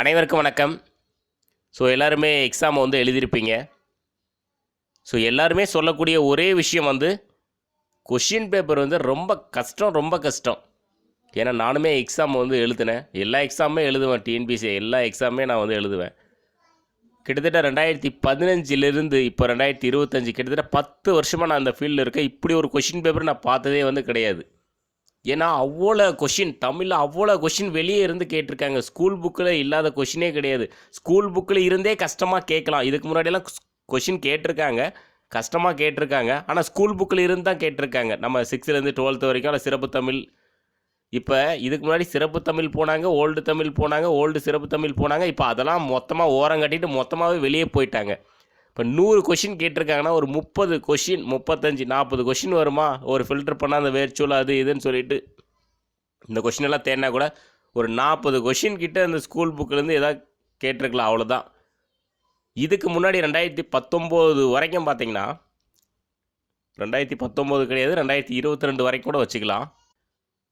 அனைவருக்கும் வணக்கம். ஸோ எல்லாருமே எக்ஸாமை வந்து எழுதியிருப்பீங்க. ஸோ எல்லாருமே சொல்லக்கூடிய ஒரே விஷயம் வந்து கொஷின் பேப்பர் வந்து ரொம்ப கஷ்டம் ரொம்ப கஷ்டம். ஏன்னா நானுமே எக்ஸாம் வந்து எழுதினேன். எல்லா எக்ஸாமுமே எழுதுவேன் டிஎன்பிசி எல்லா எக்ஸாமுமே நான் வந்து எழுதுவேன். கிட்டத்தட்ட ரெண்டாயிரத்தி பதினஞ்சிலிருந்து இப்போ ரெண்டாயிரத்தி இருபத்தஞ்சி கிட்டத்தட்ட பத்து வருஷமாக நான் அந்த ஃபீல்டில் இருக்கேன். இப்படி ஒரு கொஷின் பேப்பர் நான் பார்த்ததே வந்து கிடையாது. ஏன்னா அவ்வளோ கொஷின் தமிழில் அவ்வளோ கொஷின் வெளியே இருந்து கேட்டிருக்காங்க. ஸ்கூல் புக்கில் இல்லாத கொஷினே கிடையாது. ஸ்கூல் புக்கில் இருந்தே கஷ்டமாக கேட்கலாம். இதுக்கு முன்னாடியெல்லாம் கொஷின் கேட்டிருக்காங்க. கஷ்டமாக கேட்டிருக்காங்க. ஆனால் ஸ்கூல் புக்கில் இருந்து தான் கேட்டிருக்காங்க. நம்ம சிக்ஸ்த்துலேருந்து டுவெல்த்து வரைக்கும் அதில் சிறப்பு தமிழ். இப்போ இதுக்கு முன்னாடி சிறப்பு தமிழ் போனாங்க ஓல்டு தமிழ் போனாங்க ஓல்டு சிறப்பு தமிழ் போனாங்க. இப்போ அதெல்லாம் மொத்தமாக ஓரம் கட்டிட்டு மொத்தமாகவே வெளியே போயிட்டாங்க. இப்போ நூறு கொஷின் கேட்டிருக்காங்கன்னா ஒரு முப்பது கொஷின் முப்பத்தஞ்சு நாற்பது கொஷின் வருமா? ஒரு ஃபில்டர் பண்ணால் அந்த வேர்ச்சுவல் அது இதுன்னு சொல்லிட்டு இந்த கொஷின் எல்லாம் தேடினா கூட ஒரு நாற்பது கொஷின் கிட்ட அந்த ஸ்கூல் புக்கிலேருந்து எதாவது கேட்டிருக்கலாம் அவ்வளோதான் இதுக்கு முன்னாடி ரெண்டாயிரத்தி பத்தொம்போது வரைக்கும் பார்த்தீங்கன்னா ரெண்டாயிரத்தி பத்தொம்போது கிடையாது ரெண்டாயிரத்தி இருபத்தி ரெண்டு வரைக்கும் கூட வச்சுக்கலாம்.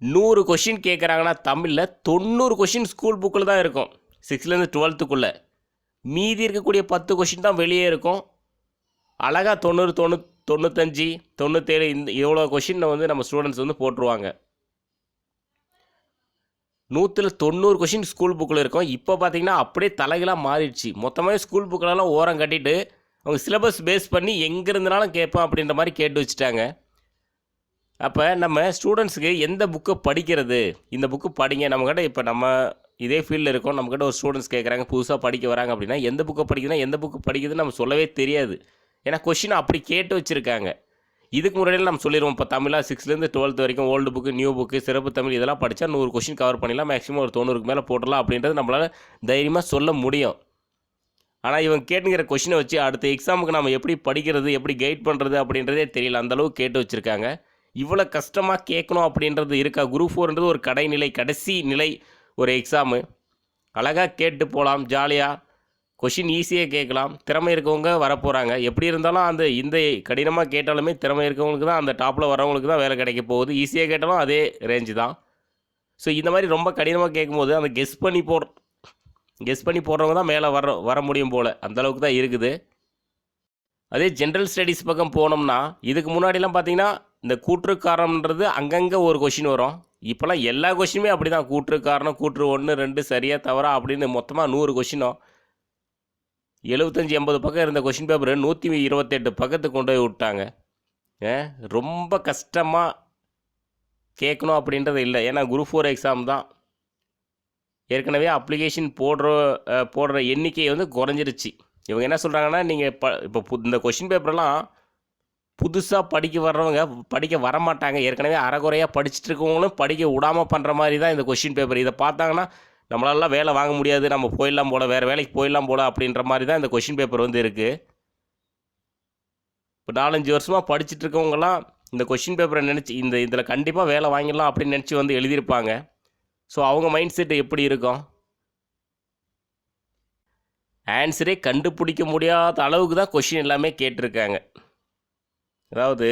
நூறு கொஷின் கேட்குறாங்கன்னா தமிழில் தொண்ணூறு கொஷின் ஸ்கூல் புக்கில் தான் இருக்கும். சிக்ஸ்த்லேருந்து டுவெல்த்துக்குள்ளே மீதி இருக்கக்கூடிய பத்து கொஷின் தான் வெளியே இருக்கும். அழகாக தொண்ணூறு தொண்ணூ தொண்ணூத்தஞ்சு தொண்ணூத்தேழு இந்த இவ்வளோ கொஷினை வந்து நம்ம ஸ்டூடெண்ட்ஸ் வந்து போட்டுருவாங்க. நூற்றில் தொண்ணூறு கொஷின் ஸ்கூல் புக்கில் இருக்கும். இப்போ பார்த்தீங்கன்னா அப்படியே தலைகளாக மாறிடுச்சு. மொத்தமாக ஸ்கூல் புக்கிலலாம் ஓரம் கட்டிட்டு அவங்க சிலபஸ் பேஸ் பண்ணி எங்கே இருந்தாலும் கேட்போம் அப்படின்ற மாதிரி கேட்டு வச்சுட்டாங்க. அப்போ நம்ம ஸ்டூடெண்ட்ஸுக்கு எந்த புக்கை படிக்கிறது? இந்த புக்கு படிங்க. நம்மக்கிட்ட இப்போ நம்ம இதே ஃபீல்டில் இருக்கோம் நம்மக்கிட்ட ஒரு ஸ்டூடெண்ட்ஸ் கேட்குறாங்க புதுசாக படிக்க வராங்க அப்படின்னா எந்த புக்கை படிக்குதுன்னா எந்த புக்கு படிக்குதுன்னு நம்ம சொல்லவே தெரியாது. ஏன்னா கொஷின் அப்படி கேட்டு வச்சுருக்காங்க. இதுக்கு முன்னாடியில் நம்ம சொல்லிடுவோம் இப்போ தமிழாக சிக்ஸ்த்லேருந்து டுவெல்த் வரைக்கும் ஓல்டு புக்கு நியூ புக்கு சிறப்பு தமிழ் இதெல்லாம் படித்தா நூறு கொஷின் கவர் பண்ணிடலாம் மேக்ஸிமம் ஒரு தொண்ணூறுக்கு மேலே போடலாம் அப்படின்றது நம்மளால் தைரியமாக சொல்ல முடியும். ஆனால் இவங்க கேட்டுங்கிற கொஷினை வச்சு அடுத்த எக்ஸாமுக்கு நம்ம எப்படி படிக்கிறது எப்படி கைட் பண்ணுறது அப்படின்றதே தெரியல. அந்தளவுக்கு கேட்டு வச்சுருக்காங்க. இவ்வளோ கஷ்டமாக கேட்கணும் அப்படின்றது இருக்கா? குரூப் ஃபோர்ன்றது ஒரு கடைநிலை கடைசி நிலை ஒரு எக்ஸாமு அழகாக கேட்டு போகலாம் ஜாலியாக கொஷின் ஈஸியாக கேட்கலாம். திறமை இருக்கவங்க வரப்போகிறாங்க எப்படி இருந்தாலும் அந்த இந்த கடினமாக கேட்டாலுமே திறமை இருக்கவங்களுக்கு தான் அந்த டாப்பில் வரவங்களுக்கு தான் வேலை கிடைக்க போகுது. ஈஸியாக கேட்டாலும் அதே ரேஞ்சு தான். ஸோ இந்த மாதிரி ரொம்ப கடினமாக கேட்கும்போது அந்த கெஸ் பண்ணி போடுற கெஸ் பண்ணி போடுறவங்க தான் மேலே வர வர முடியும் போல். அந்தளவுக்கு தான் இருக்குது. அதே ஜென்ரல் ஸ்டடீஸ் பக்கம் போனோம்னா இதுக்கு முன்னாடிலாம் பார்த்தீங்கன்னா இந்த கூற்று காரணம்ன்றது அங்கங்கே ஒரு கொஷின் வரும். இப்போல்லாம் எல்லா கொஷினுமே அப்படி தான் கூற்று காரணம் கூற்று ஒன்று ரெண்டு சரியாக தவறா அப்படின்னு மொத்தமாக நூறு கொஷினும் எழுபத்தஞ்சி எண்பது பக்கம் இருந்த கொஷின் பேப்பர் நூற்றி இருபத்தெட்டு பக்கத்துக்கு கொண்டு போய் விட்டாங்க. ரொம்ப கஷ்டமாக கேட்கணும் அப்படின்றது இல்லை. ஏன்னா குரூப் ஃபோர் எக்ஸாம் தான். ஏற்கனவே அப்ளிகேஷன் போடுற போடுற எண்ணிக்கை வந்து குறைஞ்சிருச்சு. இவங்க என்ன சொல்கிறாங்கன்னா நீங்கள் ப இப்போ இந்த கொஷின் பேப்பர்லாம் புதுசாக படிக்க வர்றவங்க படிக்க வரமாட்டாங்க. ஏற்கனவே அறகுறையாக படிச்சுட்டு இருக்கவங்களும் படிக்க விடாமல் பண்ணுற மாதிரி தான் இந்த கொஷின் பேப்பர் இதை பார்த்தாங்கன்னா நம்மளாலாம் வேலை வாங்க முடியாது. நம்ம போயிடலாம் போல வேறு வேலைக்கு போயிடலாம் போல அப்படின்ற மாதிரி தான் இந்த கொஷின் பேப்பர் வந்து இருக்குது இப்போ நாலஞ்சு வருஷமாக படிச்சுட்டு இருக்கவங்களாம் இந்த கொஷின் பேப்பரை நினச்சி இந்த இதில் கண்டிப்பாக வேலை வாங்கிடலாம் அப்படின்னு நினச்சி வந்து எழுதியிருப்பாங்க. ஸோ அவங்க மைண்ட் செட் எப்படி இருக்கும்? ஆன்சரே கண்டுபிடிக்க முடியாத அளவுக்கு தான் கொஷின் எல்லாமே கேட்டிருக்காங்க. அதாவது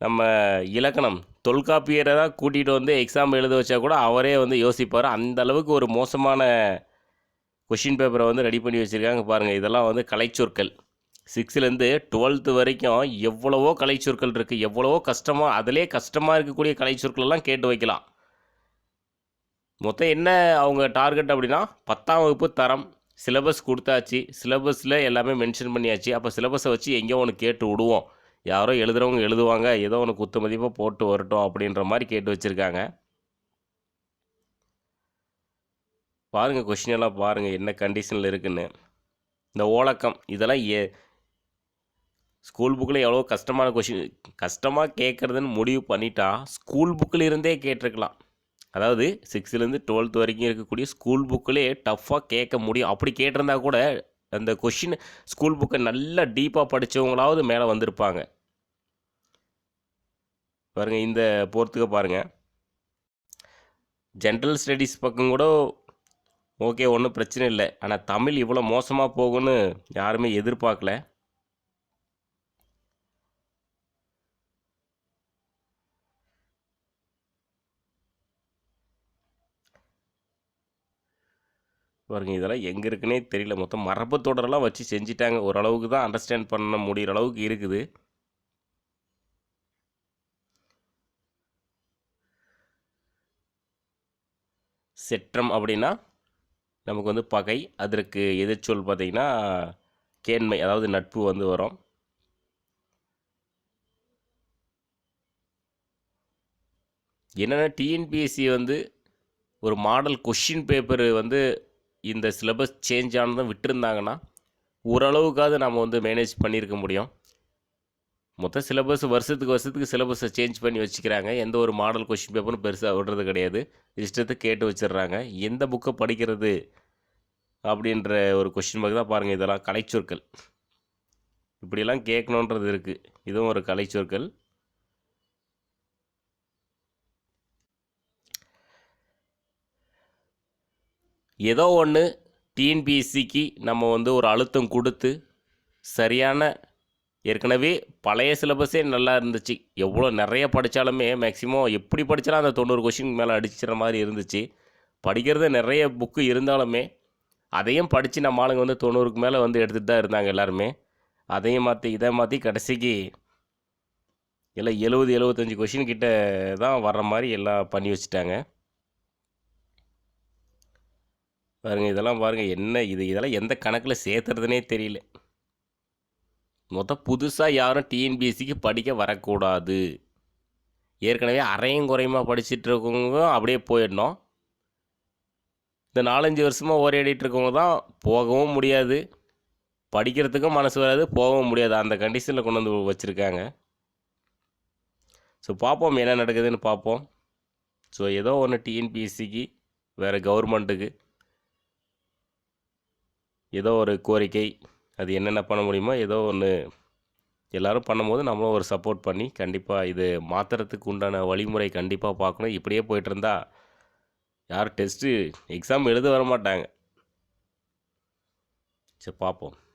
நம்ம இலக்கணம் தொல்காப்பியரை தான் கூட்டிகிட்டு வந்து எக்ஸாம் எழுத வச்சா கூட அவரே வந்து யோசிப்பார். அந்த அளவுக்கு ஒரு மோசமான கொஷின் பேப்பரை வந்து ரெடி பண்ணி வச்சுருக்காங்க பாருங்கள் இதெல்லாம் வந்து கலைச்சொற்கள். சிக்ஸ்த்துலேருந்து டுவெல்த்து வரைக்கும் எவ்வளவோ கலைச்சொற்கள் இருக்குது எவ்வளவோ கஷ்டமாக அதிலே கஷ்டமாக இருக்கக்கூடிய கலைச்சொற்கள் எல்லாம் கேட்டு வைக்கலாம். மொத்தம் என்ன அவங்க டார்கெட் அப்படின்னா பத்தாம் வகுப்பு தரம் சிலபஸ் கொடுத்தாச்சு. சிலபஸில் எல்லாமே மென்ஷன் பண்ணியாச்சு. அப்போ சிலபஸை வச்சு எங்கேயோ ஒன்று கேட்டு விடுவோம். யாரோ எழுதுறவங்க எழுதுவாங்க ஏதோ ஒன்று குத்து மதிப்பாக போட்டு வரட்டும் அப்படின்ற மாதிரி கேட்டு வச்சுருக்காங்க. பாருங்கள் கொஷின் எல்லாம் பாருங்கள் என்ன கண்டிஷனில் இருக்குன்னு. இந்த ஓலக்கம் இதெல்லாம் ஏ ஸ்கூல் புக்கில் எவ்வளோ கஷ்டமான கொஷின் கஷ்டமாக கேட்குறதுன்னு முடிவு பண்ணிட்டா ஸ்கூல் புக்கில் இருந்தே கேட்டிருக்கலாம். அதாவது சிக்ஸ்த்துலேருந்து டுவெல்த் வரைக்கும் இருக்கக்கூடிய ஸ்கூல் புக்கிலே டஃப்பாக கேட்க முடியும். அப்படி கேட்டிருந்தா கூட அந்த கொஷின் ஸ்கூல் புக்கை நல்லா டீப்பாக படித்தவங்களாவது மேலே வந்திருப்பாங்க. பாருங்கள் இந்த போர்த்துக்க பாருங்கள் ஜென்ரல் ஸ்டடீஸ் பக்கம் கூட ஓகே ஒன்றும் பிரச்சனை இல்லை. ஆனால் தமிழ் இவ்வளோ மோசமாக போகும்னு யாருமே எதிர்பார்க்கல. பாருங்க இதெல்லாம் எங்கே இருக்குன்னே தெரியல. மொத்தம் மரபு தொடரெல்லாம் வச்சு செஞ்சிட்டாங்க. ஓரளவுக்கு தான் அண்டர்ஸ்டாண்ட் பண்ண முடிகிற அளவுக்கு இருக்குது. செற்றம் அப்படின்னா நமக்கு வந்து பகை. அதற்கு எதிர்ச்சொல் பார்த்தீங்கன்னா கேண்மை அதாவது நட்பு வந்து வரும். என்னென்னா டிஎன்பிஎஸ்சி வந்து ஒரு மாடல் கொஷின் பேப்பர் வந்து இந்த சிலபஸ் சேஞ்ச் ஆனதும் விட்டுருந்தாங்கன்னா ஓரளவுக்காவது நம்ம வந்து மேனேஜ் பண்ணியிருக்க முடியும். மொத்த சிலபஸ் வருஷத்துக்கு வருஷத்துக்கு சிலபஸை சேஞ்ச் பண்ணி வச்சுக்கிறாங்க. எந்த ஒரு மாடல் கொஷின் பேப்பரும் பெருசாக விடுறது கிடையாது. இஷ்டத்தை கேட்டு வச்சிடுறாங்க. எந்த புக்கை படிக்கிறது அப்படின்ற ஒரு கொஷின் மார்க் தான் பாருங்கள் இதெல்லாம். கலைச்சொற்கள். இப்படிலாம் கேட்கணுன்றது இருக்குது இதுவும் ஒரு கலைச்சொற்கள். ஏதோ ஒன்று டிஎன்பிஎஸ்சிக்கு நம்ம வந்து ஒரு அழுத்தம் கொடுத்து சரியான ஏற்கனவே பழைய சிலபஸே நல்லா இருந்துச்சு. எவ்வளோ நிறைய படித்தாலுமே மேக்ஸிமம் எப்படி படித்தாலும் அந்த தொண்ணூறு கொஷின் மேலே அடிச்சிற மாதிரி இருந்துச்சு. படிக்கிறது நிறைய புக்கு இருந்தாலுமே அதையும் படித்து நம்ம ஆளுங்க வந்து தொண்ணூறுக்கு மேலே வந்து எடுத்துகிட்டு தான் இருந்தாங்க எல்லாருமே. அதையும் மாற்றி இதை மாற்றி கடைசிக்கு எல்லாம் எழுபது எழுபத்தஞ்சி கொஷின் கிட்ட தான் வர்ற மாதிரி எல்லாம் பண்ணி வச்சுட்டாங்க. பாருங்கள் இதெல்லாம் பாருங்கள் என்ன இது இதெல்லாம் எந்த கணக்கில் சேர்த்துறதுனே தெரியல. மொத்தம் புதுசாக யாரும் டிஎன்பிஎஸ்சிக்கு படிக்க வரக்கூடாது. ஏற்கனவே அரையும் குறையுமா படிச்சுட்டு இருக்கவங்க அப்படியே போயிடணும். இந்த நாலஞ்சு வருஷமாக ஓரையாடிட்டு இருக்கவங்க தான் போகவும் முடியாது. படிக்கிறதுக்கும் மனசு வராது போகவும் முடியாது. அந்த கண்டிஷனில் கொண்டு வந்து வச்சுருக்காங்க. ஸோ பார்ப்போம் என்ன நடக்குதுன்னு பார்ப்போம் ஸோ ஏதோ ஒன்று டிஎன்பிஎஸ்சிக்கு வேறு கவர்மெண்ட்டுக்கு ஏதோ ஒரு கோரிக்கை. அது என்னென்ன பண்ண முடியுமோ ஏதோ ஒன்று எல்லோரும் பண்ணும்போது நம்மளும் ஒரு சப்போர்ட் பண்ணி கண்டிப்பாக இது மாற்றுறதுக்கு உண்டான வழிமுறை கண்டிப்பாக பார்க்கணும். இப்படியே போயிட்டு இருந்தா யாரும் டெஸ்ட்டு எக்ஸாம் எழுத வர மாட்டாங்க. சரி பார்ப்போம்.